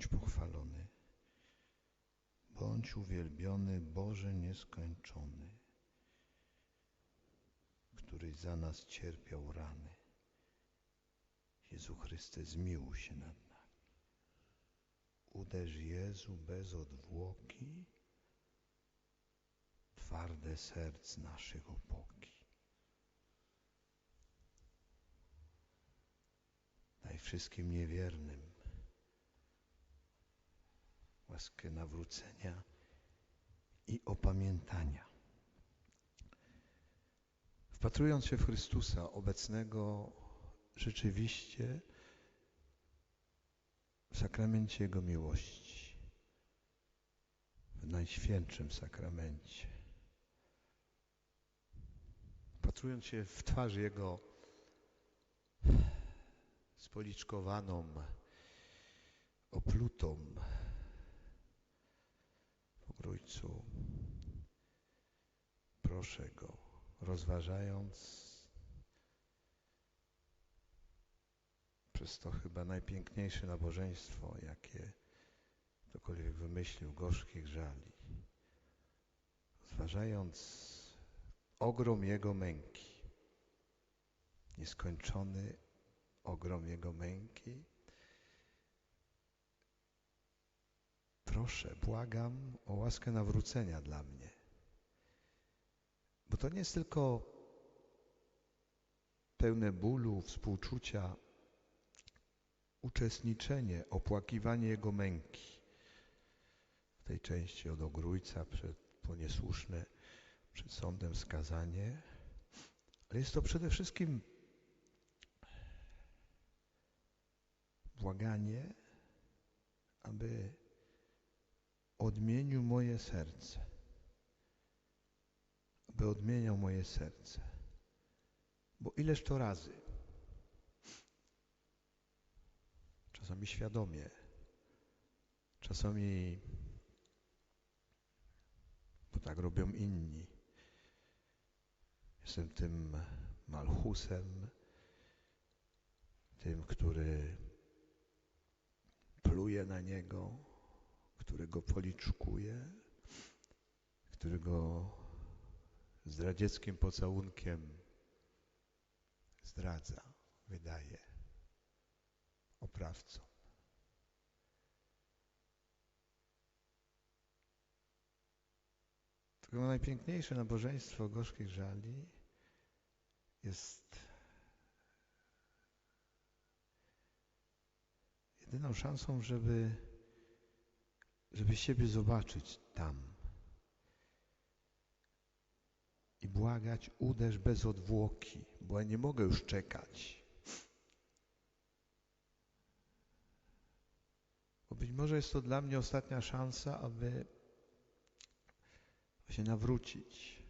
Bądź pochwalony, bądź uwielbiony Boże nieskończony, któryś za nas cierpiał rany. Jezu Chryste, zmiłuj się nad nami. Uderz Jezu bez odwłoki twarde serc naszych opoki. Daj wszystkim niewiernym łaskę nawrócenia i opamiętania. Wpatrując się w Chrystusa obecnego rzeczywiście w sakramencie Jego miłości, w Najświętszym sakramencie, wpatrując się w twarz Jego spoliczkowaną, oplutą, Ojcu, proszę Go, rozważając przez to chyba najpiękniejsze nabożeństwo, jakie ktokolwiek wymyślił, gorzkich żali, rozważając ogrom Jego męki, nieskończony ogrom Jego męki, proszę, błagam o łaskę nawrócenia dla mnie. Bo to nie jest tylko pełne bólu, współczucia, uczestniczenie, opłakiwanie Jego męki. W tej części od ogrójca przed, po niesłuszne przed sądem skazanie. Ale jest to przede wszystkim błaganie, aby odmienił moje serce. By odmieniał moje serce. Bo ileż to razy, czasami świadomie, czasami, bo tak robią inni. Jestem tym malchusem, tym, który pluje na niego, który go policzkuje, który go zdradzieckim pocałunkiem zdradza, wydaje oprawcom. To najpiękniejsze nabożeństwo gorzkich żali jest jedyną szansą, żeby żeby siebie zobaczyć tam i błagać, uderz bez odwłoki, bo ja nie mogę już czekać. Bo być może jest to dla mnie ostatnia szansa, aby się nawrócić,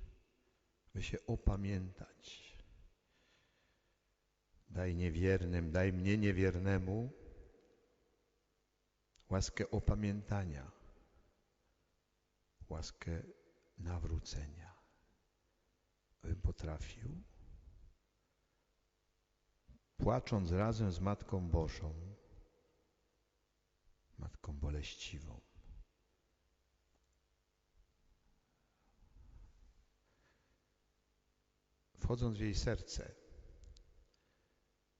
aby się opamiętać. Daj niewiernym, daj mnie niewiernemu łaskę opamiętania, łaskę nawrócenia, bym potrafił, płacząc razem z Matką Bożą, Matką Boleściwą, wchodząc w jej serce,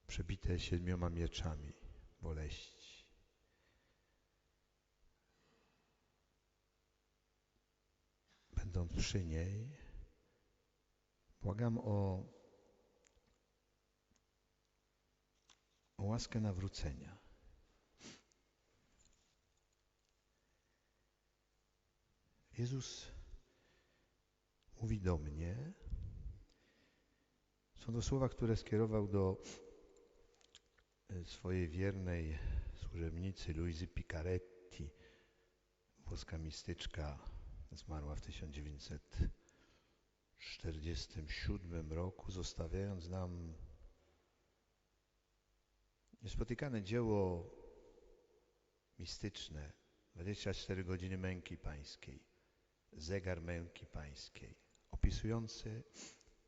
przebite siedmioma mieczami boleści, będąc przy niej, błagam o, o łaskę nawrócenia. Jezus mówi do mnie, są to słowa, które skierował do e, swojej wiernej służebnicy Luizy Picaretti, włoska mistyczka Zmarła w 1947 roku, zostawiając nam niespotykane dzieło mistyczne, 24 godziny męki pańskiej, zegar męki pańskiej, opisujący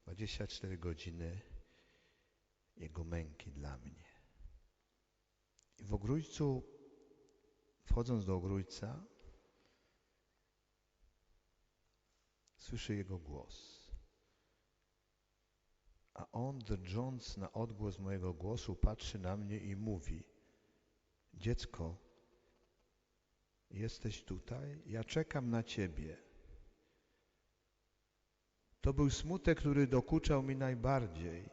24 godziny Jego męki dla mnie. I w ogrójcu wchodząc do ogrójca, słyszę Jego głos. A On, drżąc na odgłos mojego głosu, patrzy na mnie i mówi: Dziecko, jesteś tutaj? Ja czekam na Ciebie. To był smutek, który dokuczał mi najbardziej.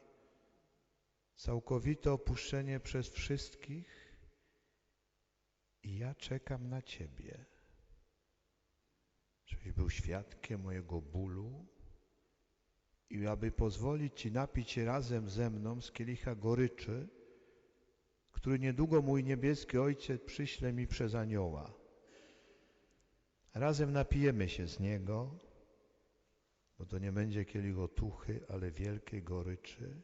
Całkowite opuszczenie przez wszystkich i ja czekam na Ciebie. Żebyś był świadkiem mojego bólu i aby pozwolić Ci napić się razem ze mną z kielicha goryczy, który niedługo mój niebieski Ojciec przyśle mi przez anioła. Razem napijemy się z niego, bo to nie będzie kielich otuchy, ale wielkiej goryczy.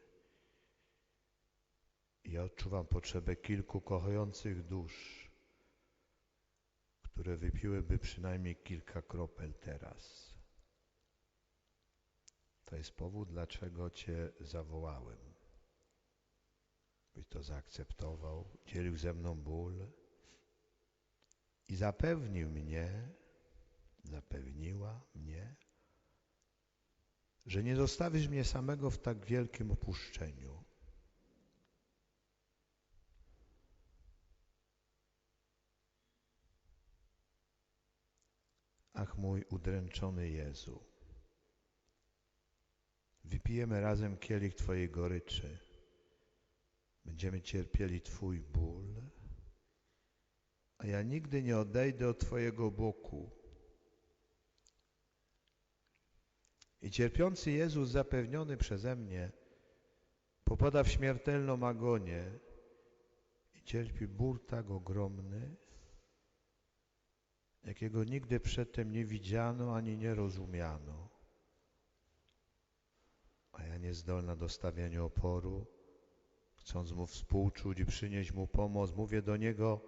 Ja odczuwam potrzebę kilku kochających dusz, które wypiłyby przynajmniej kilka kropel teraz. To jest powód, dlaczego Cię zawołałem. Byś to zaakceptował, dzielił ze mną ból i zapewnił mnie, zapewniła mnie, że nie zostawisz mnie samego w tak wielkim opuszczeniu. Ach mój udręczony Jezu, wypijemy razem kielich Twojej goryczy, będziemy cierpieli Twój ból, a ja nigdy nie odejdę od Twojego boku. I cierpiący Jezus, zapewniony przeze mnie, popada w śmiertelną agonię i cierpi ból tak ogromny, jakiego nigdy przedtem nie widziano ani nie rozumiano. A ja niezdolna do stawiania oporu, chcąc mu współczuć i przynieść mu pomoc, mówię do niego: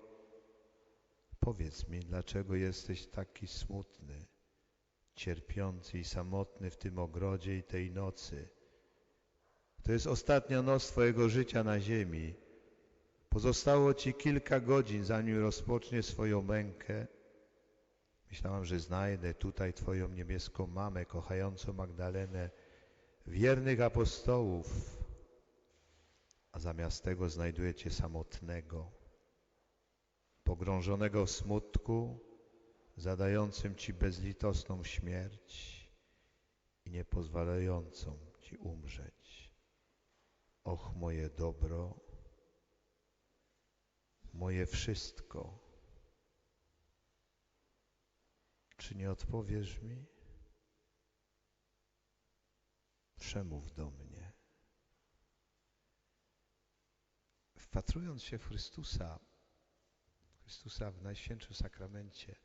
Powiedz mi, dlaczego jesteś taki smutny, cierpiący i samotny w tym ogrodzie i tej nocy. To jest ostatnia noc Twojego życia na ziemi. Pozostało Ci kilka godzin, zanim rozpocznie swoją mękę. Myślałam, że znajdę tutaj Twoją niebieską mamę, kochającą Magdalenę, wiernych apostołów, a zamiast tego znajduję Cię samotnego, pogrążonego w smutku, zadającym Ci bezlitosną śmierć i nie pozwalającą Ci umrzeć. Och, moje dobro, moje wszystko. Czy nie odpowiesz mi? Przemów do mnie. Wpatrując się w Chrystusa, Chrystusa w Najświętszym Sakramencie,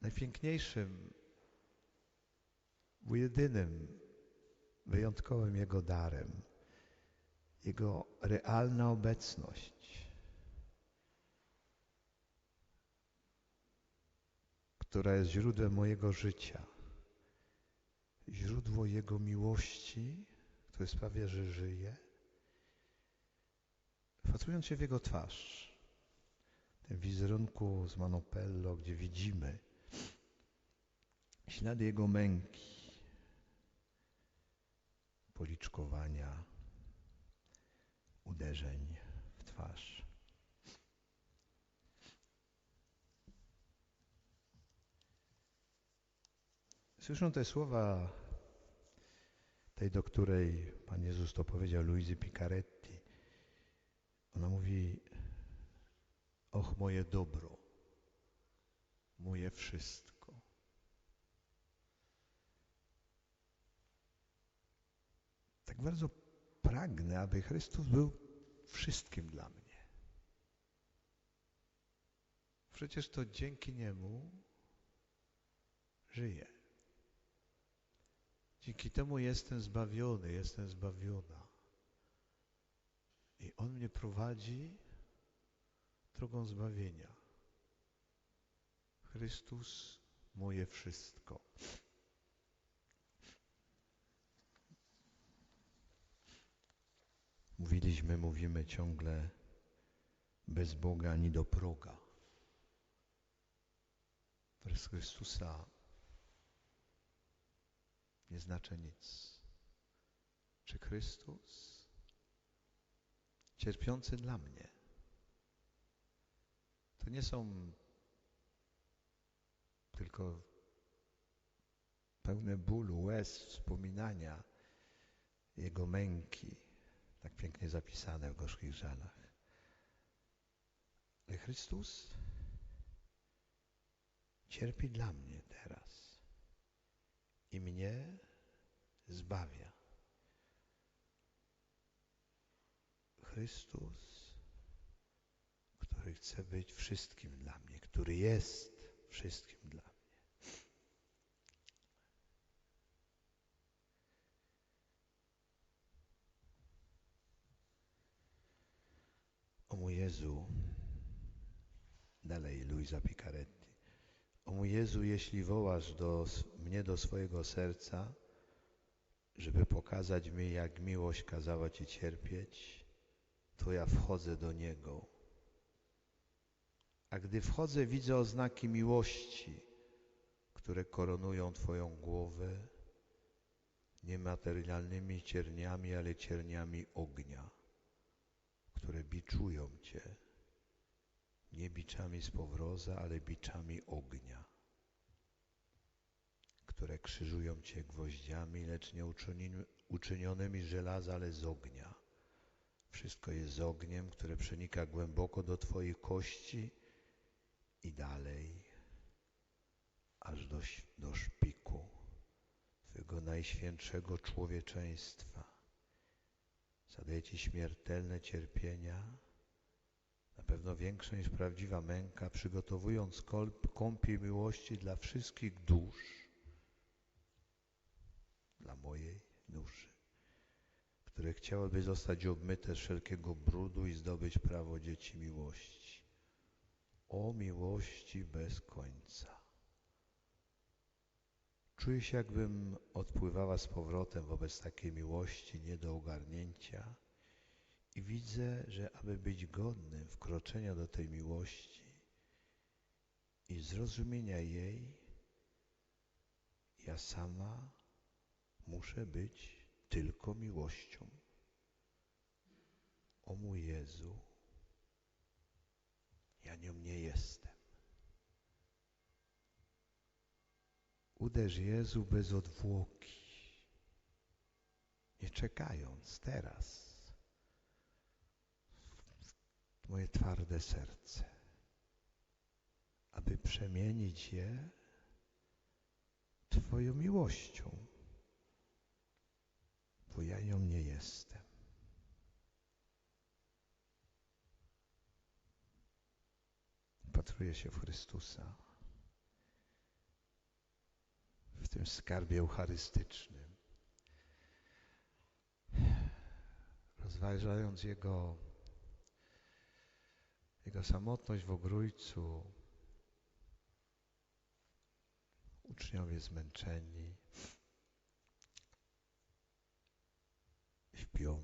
najpiękniejszym, jedynym, wyjątkowym Jego darem, Jego realna obecność, która jest źródłem mojego życia, źródło Jego miłości, które sprawia, że żyję, wpatrując się w Jego twarz, tym wizerunku z Manopello, gdzie widzimy ślady Jego męki, policzkowania, uderzeń w twarz. Słyszę te słowa tej, do której Pan Jezus to powiedział, Luizy Picaretti. Ona mówi, och moje dobro, moje wszystko. Tak bardzo pragnę, aby Chrystus był wszystkim dla mnie. Przecież to dzięki Niemu żyję. Dzięki temu jestem zbawiony, jestem zbawiona. I On mnie prowadzi drogą zbawienia. Chrystus moje wszystko. Mówiliśmy, mówimy ciągle bez Boga ani do proga. Bez Chrystusa nie znaczy nic. Czy Chrystus cierpiący dla mnie to nie są tylko pełne bólu, łez, wspominania Jego męki, tak pięknie zapisane w gorzkich żalach. Ale Chrystus cierpi dla mnie teraz i mnie zbawia. Chrystus, który chce być wszystkim dla mnie, który jest wszystkim dla mnie. O mój Jezu, dalej Luisa Picaretti, o mój Jezu, jeśli wołasz do, mnie do swojego serca, żeby pokazać mi, jak miłość kazała Ci cierpieć, to ja wchodzę do Niego. A gdy wchodzę, widzę oznaki miłości, które koronują Twoją głowę niematerialnymi cierniami, ale cierniami ognia, które biczują Cię. Nie biczami z powroza, ale biczami ognia, które krzyżują Cię gwoździami, lecz nie uczynionymi żelaza, ale z ognia. Wszystko jest z ogniem, które przenika głęboko do Twoich kości i dalej, aż do, do szpiku Twojego najświętszego człowieczeństwa. Zadaje Ci śmiertelne cierpienia, na pewno większe niż prawdziwa męka, przygotowując kąpiel miłości dla wszystkich dusz, dla mojej duszy, które chciałyby zostać obmyte z wszelkiego brudu i zdobyć prawo dzieci miłości. O miłości bez końca. Czuję się, jakbym odpływała z powrotem wobec takiej miłości nie do ogarnięcia i widzę, że aby być godnym wkroczenia do tej miłości i zrozumienia jej, ja sama muszę być tylko miłością. O mój Jezu, ja nią nie jestem. Uderz Jezu bez odwłoki, nie czekając teraz moje twarde serce, aby przemienić je Twoją miłością, bo ja nią nie jestem. Patruję się w Chrystusa, w tym skarbie eucharystycznym, rozważając Jego, Jego samotność w ogrójcu, uczniowie zmęczeni, śpią,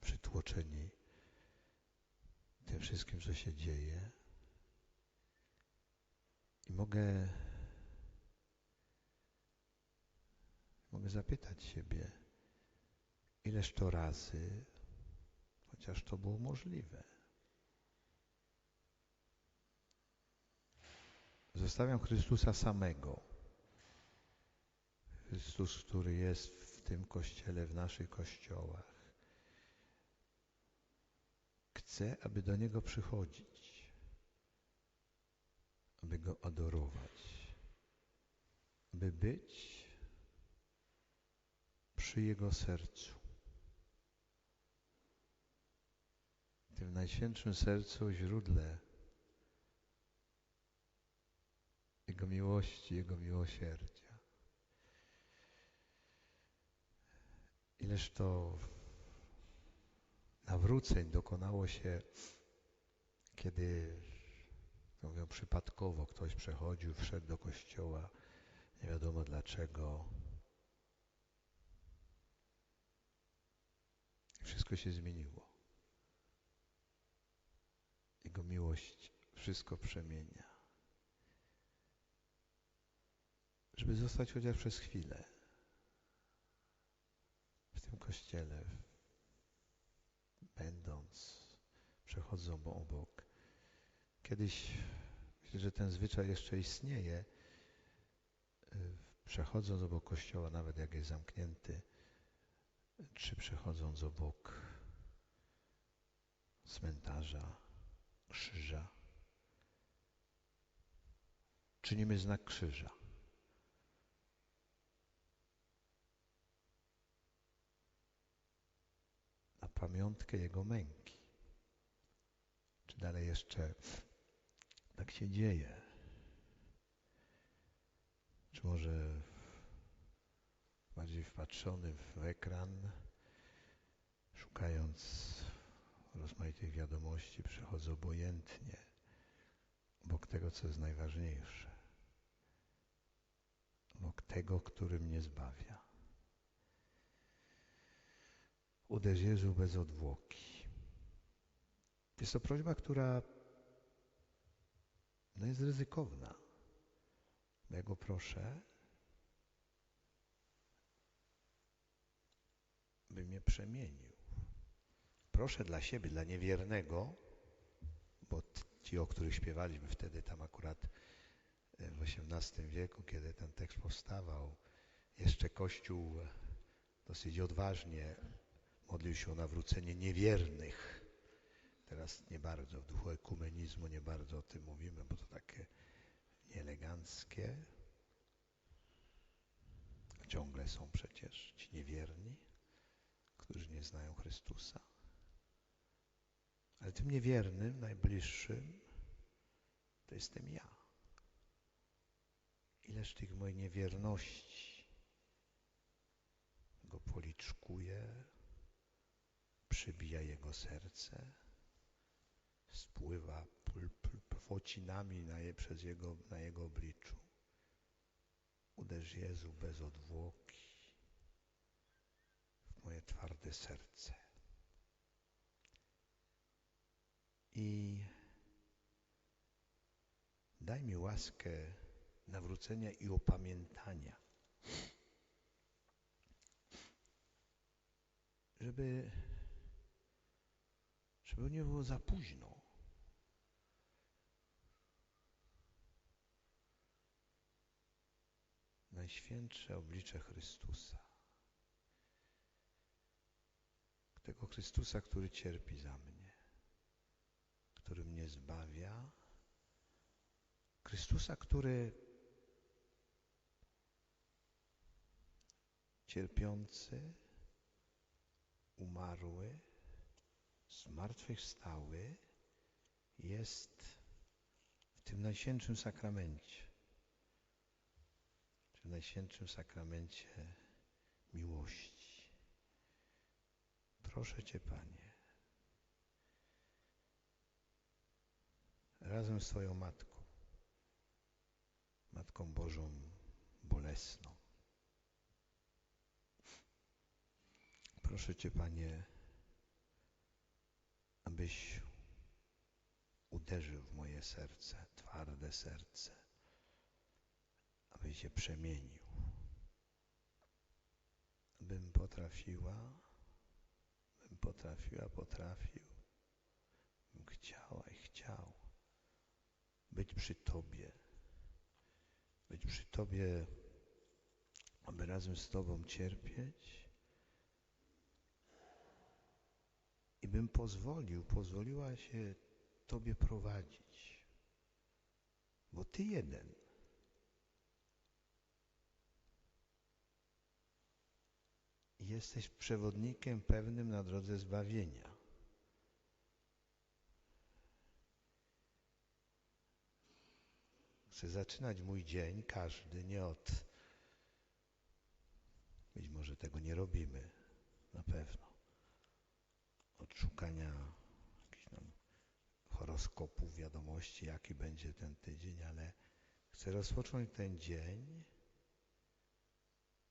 przytłoczeni tym wszystkim, co się dzieje. I mogę, mogę zapytać siebie, ileż to razy, chociaż to było możliwe. Zostawiam Chrystusa samego. Chrystus, który jest w tym kościele, w naszych kościołach. Chcę, aby do Niego przychodzić, aby Go adorować, by być przy Jego sercu. W tym najświętszym sercu, źródle Jego miłości, Jego miłosierdzia. Ileż to nawróceń dokonało się, kiedy, mówią, przypadkowo ktoś przechodził, wszedł do kościoła, nie wiadomo dlaczego. Wszystko się zmieniło. Jego miłość wszystko przemienia. Żeby zostać chociaż przez chwilę w tym kościele, będąc, przechodząc obok. Kiedyś, myślę, że ten zwyczaj jeszcze istnieje, przechodząc obok kościoła, nawet jak jest zamknięty, czy przechodząc obok cmentarza, krzyża, czynimy znak krzyża. Pamiątkę Jego męki. Czy dalej jeszcze tak się dzieje? Czy może bardziej wpatrzony w ekran, szukając rozmaitych wiadomości, przechodzę obojętnie obok tego, co jest najważniejsze, obok tego, który mnie zbawia. Uderz Jezu bez odwłoki. Jest to prośba, która no jest ryzykowna. Ja go proszę, by mnie przemienił. Proszę dla siebie, dla niewiernego, bo ci, o których śpiewaliśmy wtedy tam akurat e, w XVIII wieku, kiedy ten tekst powstawał, jeszcze Kościół dosyć odważnie modlił się o nawrócenie niewiernych. Teraz nie bardzo, w duchu ekumenizmu nie bardzo o tym mówimy, bo to takie nieeleganckie. Ciągle są przecież ci niewierni, którzy nie znają Chrystusa. Ale tym niewiernym, najbliższym, to jestem ja. Ileż tych mojej niewierności go policzkuje, przybija jego serce, spływa płocinami na je, przez jego, na jego obliczu. Uderz Jezu bez odwłoki w moje twarde serce. I daj mi łaskę nawrócenia i opamiętania, żeby, żeby nie było za późno. Najświętsze oblicze Chrystusa. Tego Chrystusa, który cierpi za mnie który mnie zbawia, Chrystusa, który cierpiący, umarły, zmartwychwstały, jest w tym najświętszym sakramencie, w najświętszym sakramencie miłości. Proszę Cię, Panie, razem z Twoją Matką, Matką Bożą bolesną. Proszę Cię, Panie, abyś uderzył w moje serce, twarde serce, abyś się przemienił, bym potrafiła, bym potrafiła, potrafił, bym chciała i chciał być przy Tobie. Być przy Tobie, aby razem z Tobą cierpieć. I bym pozwolił, pozwoliła się Tobie prowadzić. Bo Ty jeden. Jesteś przewodnikiem pewnym na drodze zbawienia. Chcę zaczynać mój dzień, każdy, nie od. Być może tego nie robimy, na pewno. Od szukania jakichś tam horoskopów, wiadomości, jaki będzie ten tydzień, ale chcę rozpocząć ten dzień,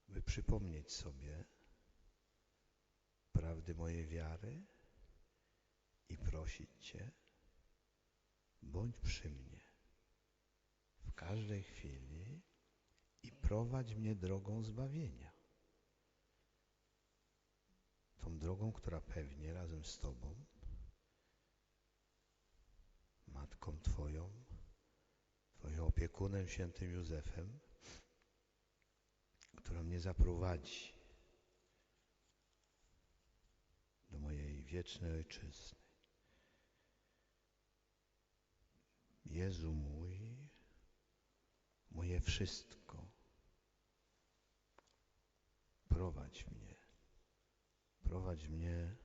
by przypomnieć sobie prawdy mojej wiary i prosić Cię, bądź przy mnie w każdej chwili i prowadź mnie drogą zbawienia. Tą drogą, która pewnie razem z Tobą, Matką Twoją, Twoim opiekunem, świętym Józefem, która mnie zaprowadzi do mojej wiecznej ojczyzny. Jezu mój, moje wszystko, prowadź mnie, prowadź mnie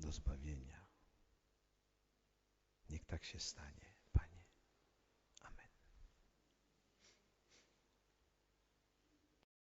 do zbawienia. Niech tak się stanie.